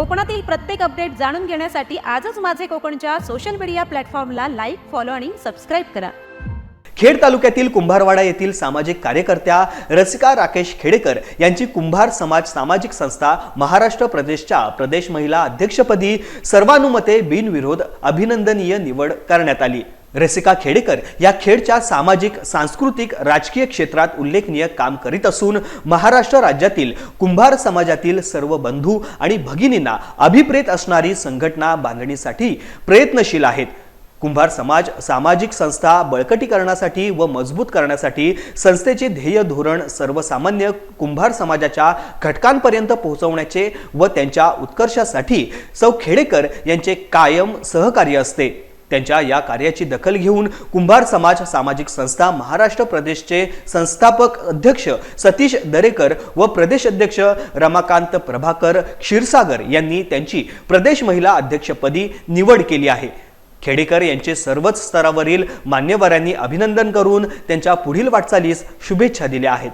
कोकणातील प्रत्येक अपडेट जाणून घेण्यासाठी आजच माझे कोकणच्या सोशल मीडिया प्लॅटफॉर्मला लाईक फॉलो आणि सबस्क्राईब करा. खेड तालुक्यातील कुंभारवाडा येथील सामाजिक कार्यकर्त्या रसिका राकेश खेडेकर यांची कुंभार समाज सामाजिक संस्था महाराष्ट्र प्रदेशच्या प्रदेश महिला अध्यक्षपदी सर्वानुमते बिनविरोध अभिनंदनीय निवड करण्यात आली. रसिका खेडेकर या खेडच्या सामाजिक सांस्कृतिक राजकीय क्षेत्रात उल्लेखनीय काम करीत असून महाराष्ट्र राज्यातील कुंभार समाजातील सर्व बंधू आणि भगिनींना अभिप्रेत असणारी संघटना बांधणीसाठी प्रयत्नशील आहेत. कुंभार समाज सामाजिक संस्था बळकटीकरणासाठी व मजबूत करण्यासाठी संस्थेचे ध्येय धोरण सर्वसामान्य कुंभार समाजाच्या घटकांपर्यंत पोहोचवण्याचे व त्यांच्या उत्कर्षासाठी सौ खेडेकर यांचे कायम सहकार्य असते. त्यांच्या या कार्याची दखल घेऊन कुंभार समाज सामाजिक संस्था महाराष्ट्र प्रदेशचे संस्थापक अध्यक्ष सतीश दरेकर व प्रदेश अध्यक्ष रमाकांत प्रभाकर क्षीरसागर यांनी त्यांची प्रदेश महिला अध्यक्षपदी निवड केली आहे. खेडेकर यांचे सर्वच स्तरावरील मान्यवरांनी अभिनंदन करून त्यांच्या पुढील वाटचालीस शुभेच्छा दिल्या आहेत.